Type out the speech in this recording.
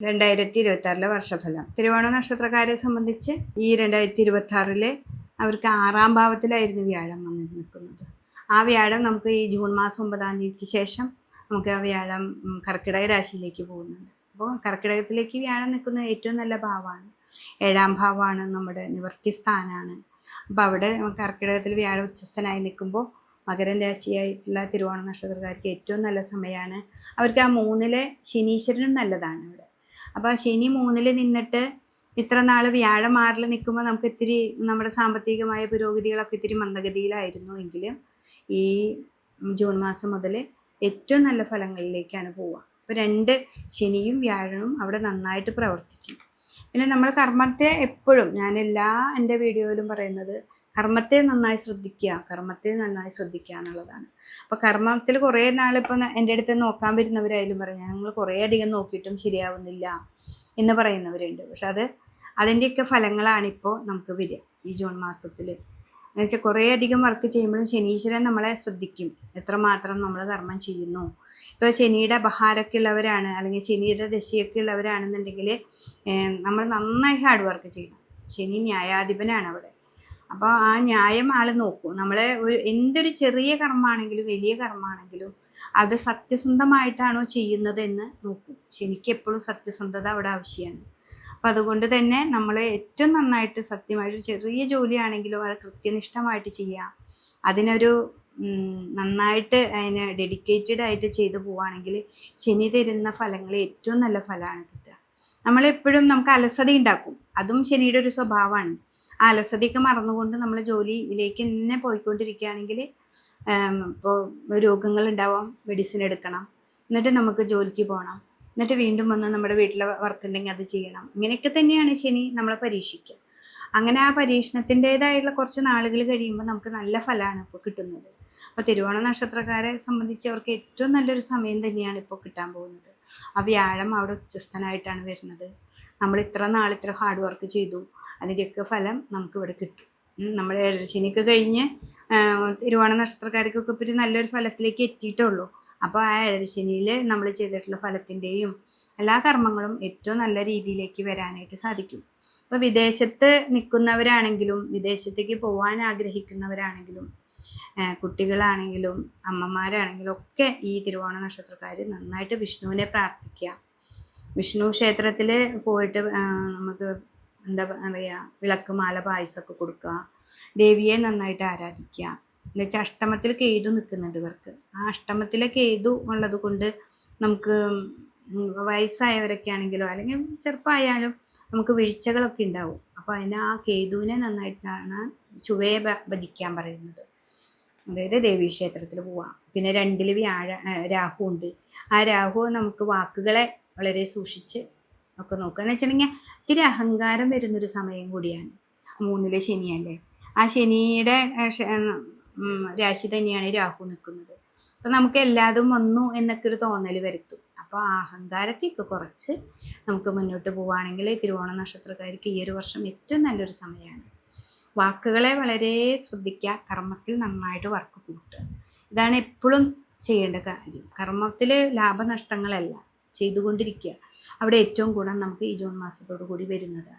രണ്ടായിരത്തി ഇരുപത്തി ആറിലെ വർഷഫലം. തിരുവോണ നക്ഷത്രക്കാരെ സംബന്ധിച്ച് ഈ രണ്ടായിരത്തി ഇരുപത്തി ആറിൽ അവർക്ക് ആറാം ഭാവത്തിലായിരുന്നു വ്യാഴം വന്ന് നിൽക്കുന്നത്. ആ വ്യാഴം നമുക്ക് ഈ ജൂൺ മാസം ഒമ്പതാം തീയതിക്ക് ശേഷം നമുക്ക് ആ വ്യാഴം കർക്കിടക രാശിയിലേക്ക് പോകുന്നുണ്ട്. അപ്പോൾ കർക്കിടകത്തിലേക്ക് വ്യാഴം നിൽക്കുന്ന ഏറ്റവും നല്ല ഭാവമാണ്. ഏഴാം ഭാവമാണ് നമ്മുടെ നിവർത്തി സ്ഥാനമാണ് അപ്പോൾ അവിടെ കർക്കിടകത്തിൽ വ്യാഴം ഉച്ചസ്ഥനായി നിൽക്കുമ്പോൾ മകരൻ രാശിയായിട്ടുള്ള തിരുവോണ നക്ഷത്രക്കാർക്ക് ഏറ്റവും നല്ല സമയമാണ്. അവർക്ക് ആ മൂന്നിലെ ശനീശ്വരനും നല്ലതാണ് അവിടെ. അപ്പോൾ ശനി മൂന്നിൽ നിന്നിട്ട് ഇത്ര നാൾ വ്യാഴം ആറിൽ നിൽക്കുമ്പോൾ നമുക്ക് ഇത്തിരി നമ്മുടെ സാമ്പത്തികമായ പുരോഗതികളൊക്കെ ഇത്തിരി മന്ദഗതിയിലായിരുന്നു എങ്കിലും ഈ ജൂൺ മാസം മുതൽ ഏറ്റവും നല്ല ഫലങ്ങളിലേക്കാണ് പോവുക. അപ്പോൾ രണ്ട് ശനിയും വ്യാഴവും അവിടെ നന്നായിട്ട് പ്രവർത്തിക്കും. പിന്നെ നമ്മൾ കർമ്മത്തെ എപ്പോഴും ഞാൻ എല്ലാ എന്റെ വീഡിയോയിലും പറയുന്നത് കർമ്മത്തെ നന്നായി ശ്രദ്ധിക്കുക കർമ്മത്തെ നന്നായി ശ്രദ്ധിക്കുക എന്നുള്ളതാണ്. അപ്പോൾ കർമ്മത്തിൽ കുറേ നാളിപ്പോൾ എന്റെ അടുത്ത് നോക്കാൻ വരുന്നവരായാലും പറയാം ഞങ്ങൾ കുറേ അധികം നോക്കിയിട്ടും ശരിയാവുന്നില്ല എന്ന് പറയുന്നവരുണ്ട്. പക്ഷെ അത് അതിന്റെയൊക്കെ ഫലങ്ങളാണിപ്പോൾ നമുക്ക് വരിക ഈ ജൂൺ മാസത്തിൽ എന്ന് വെച്ചാൽ കുറേ അധികം വർക്ക് ചെയ്യുമ്പോഴും ശനീശ്വരൻ നമ്മളെ ശ്രദ്ധിക്കും. എത്രമാത്രം നമ്മൾ കർമ്മം ചെയ്യുന്നു. ഇപ്പോൾ ശനിയുടെ ബഹാരൊക്കെ ഉള്ളവരാണ് അല്ലെങ്കിൽ ശനിയുടെ ദശയൊക്കെ ഉള്ളവരാണെന്നുണ്ടെങ്കിൽ നമ്മൾ നന്നായി ഹാർഡ് വർക്ക് ചെയ്യണം. ശനി ന്യായാധിപനാണ് അവിടെ. അപ്പോൾ ആ ന്യായം ആൾ നോക്കും. നമ്മളെ ഒരു എന്തൊരു ചെറിയ കർമ്മമാണെങ്കിലും വലിയ കർമ്മമാണെങ്കിലും അത് സത്യസന്ധമായിട്ടാണോ ചെയ്യുന്നത് എന്ന് നോക്കും. ശനിക്ക് എപ്പോഴും സത്യസന്ധത അവിടെ ആവശ്യമാണ് അപ്പം അതുകൊണ്ട് തന്നെ നമ്മൾ ഏറ്റവും നന്നായിട്ട് സത്യമായിട്ട് ചെറിയ ജോലിയാണെങ്കിലും അത് കൃത്യനിഷ്ഠമായിട്ട് ചെയ്യാം. അതിനൊരു നന്നായിട്ട് അതിന് ഡെഡിക്കേറ്റഡ് ആയിട്ട് ചെയ്തു പോവുകയാണെങ്കിൽ ശനി തരുന്ന ഫലങ്ങൾ ഏറ്റവും നല്ല ഫലമാണ് കിട്ടുക. നമ്മളെപ്പോഴും നമുക്ക് അലസത ഉണ്ടാക്കും. അതും ശനിയുടെ ഒരു സ്വഭാവമാണ്. അലസതയൊക്കെ മറന്നുകൊണ്ട് നമ്മൾ ജോലിയിലേക്ക് തന്നെ പോയിക്കൊണ്ടിരിക്കുകയാണെങ്കിൽ ഇപ്പോൾ രോഗങ്ങൾ ഉണ്ടാവാം മെഡിസിൻ എടുക്കണം എന്നിട്ട് നമുക്ക് ജോലിക്ക് പോകണം എന്നിട്ട് വീണ്ടും വന്ന് നമ്മുടെ വീട്ടിലെ വർക്ക് ഉണ്ടെങ്കിൽ അത് ചെയ്യണം. ഇങ്ങനെയൊക്കെ തന്നെയാണ് ശനി നമ്മളെ പരീക്ഷിക്കുക. അങ്ങനെ ആ പരീക്ഷണത്തിന്റെതായിട്ടുള്ള കുറച്ച് നാളുകൾ കഴിയുമ്പോൾ നമുക്ക് നല്ല ഫലമാണ് ഇപ്പോൾ കിട്ടുന്നത്. അപ്പോൾ തിരുവോണ നക്ഷത്രക്കാരെ സംബന്ധിച്ച് അവർക്ക് ഏറ്റവും നല്ലൊരു സമയം തന്നെയാണ് ഇപ്പോൾ കിട്ടാൻ പോകുന്നത്. ആ വ്യാഴം അവിടെ ഉച്ചസ്ഥനായിട്ടാണ് വരുന്നത്. നമ്മൾ ഇത്ര നാൾ ഇത്ര ഹാർഡ് വർക്ക് ചെയ്തു. അതിന്റെയൊക്കെ ഫലം നമുക്കിവിടെ കിട്ടും. നമ്മുടെ ഏഴരശനിയൊക്കെ കഴിഞ്ഞ് തിരുവോണ നക്ഷത്രക്കാർക്കൊക്കെ ഒരു നല്ലൊരു ഫലത്തിലേക്ക് എത്തിയിട്ടുള്ളൂ. അപ്പോൾ ആ ഏഴരശനിയിൽ നമ്മൾ ചെയ്തിട്ടുള്ള ഫലത്തിന്റെയും എല്ലാ കർമ്മങ്ങളും ഏറ്റവും നല്ല രീതിയിലേക്ക് വരാനായിട്ട് സാധിക്കും. ഇപ്പോൾ വിദേശത്ത് നിൽക്കുന്നവരാണെങ്കിലും വിദേശത്തേക്ക് പോകാൻ ആഗ്രഹിക്കുന്നവരാണെങ്കിലും കുട്ടികളാണെങ്കിലും അമ്മമാരാണെങ്കിലും ഒക്കെ ഈ തിരുവോണ നക്ഷത്രക്കാർ നന്നായിട്ട് വിഷ്ണുവിനെ പ്രാർത്ഥിക്കുക. വിഷ്ണു ക്ഷേത്രത്തിൽ പോയിട്ട് നമുക്ക് എന്താ പറയുക വിളക്ക് മാല പായസമൊക്കെ കൊടുക്കുക ദേവിയെ നന്നായിട്ട് ആരാധിക്കുക എന്ന് വെച്ചാൽ അഷ്ടമത്തിൽ കേതു നിൽക്കുന്നുണ്ട് ഇവർക്ക്. ആ അഷ്ടമത്തിലെ കേതു ഉള്ളത് കൊണ്ട് നമുക്ക് വയസ്സായവരൊക്കെ ആണെങ്കിലോ അല്ലെങ്കിൽ ചെറുപ്പമായാലും നമുക്ക് വീഴ്ചകളൊക്കെ ഉണ്ടാവും. അപ്പോൾ അതിന് ആ കേതുവിനെ നന്നായിട്ടാണ് ചുവയെ ഭജിക്കാൻ പറയുന്നത്. അതായത് ദേവീക്ഷേത്രത്തിൽ പോവാം. പിന്നെ രണ്ടിൽ വ്യാഴ രാഹു ഉണ്ട് ആ രാഹു നമുക്ക് വാക്കുകളെ വളരെ സൂക്ഷിച്ച് ഒക്കെ നോക്കുക എന്ന് വെച്ചിട്ടുണ്ടെങ്കിൽ ഇത്തിരി അഹങ്കാരം വരുന്നൊരു സമയം കൂടിയാണ്. മൂന്നിലെ ശനിയല്ലേ? ആ ശനിയുടെ രാശി തന്നെയാണ് രാഹു നിൽക്കുന്നത്. അപ്പം നമുക്ക് എല്ലാതും വന്നു എന്നൊക്കെ ഒരു തോന്നൽ വരുത്തും. അപ്പോൾ ആ അഹങ്കാരത്തെയൊക്കെ കുറച്ച് നമുക്ക് മുന്നോട്ട് പോവുകയാണെങ്കിൽ തിരുവോണ നക്ഷത്രക്കാർക്ക് ഈ ഒരു വർഷം ഏറ്റവും നല്ലൊരു സമയമാണ് വാക്കുകളെ വളരെ ശ്രദ്ധിക്കുക കർമ്മത്തിൽ നന്നായിട്ട് വർക്ക് കൂട്ടുക. ഇതാണ് എപ്പോഴും ചെയ്യേണ്ട കാര്യം. കർമ്മത്തിൽ ലാഭനഷ്ടങ്ങളല്ല. ചെയ്തുകൊണ്ടിരിക്കുക. അവിടെ ഏറ്റവും ഗുണം നമുക്ക് ഈ ജൂൺ മാസത്തോടു കൂടി വരുന്നതാണ്.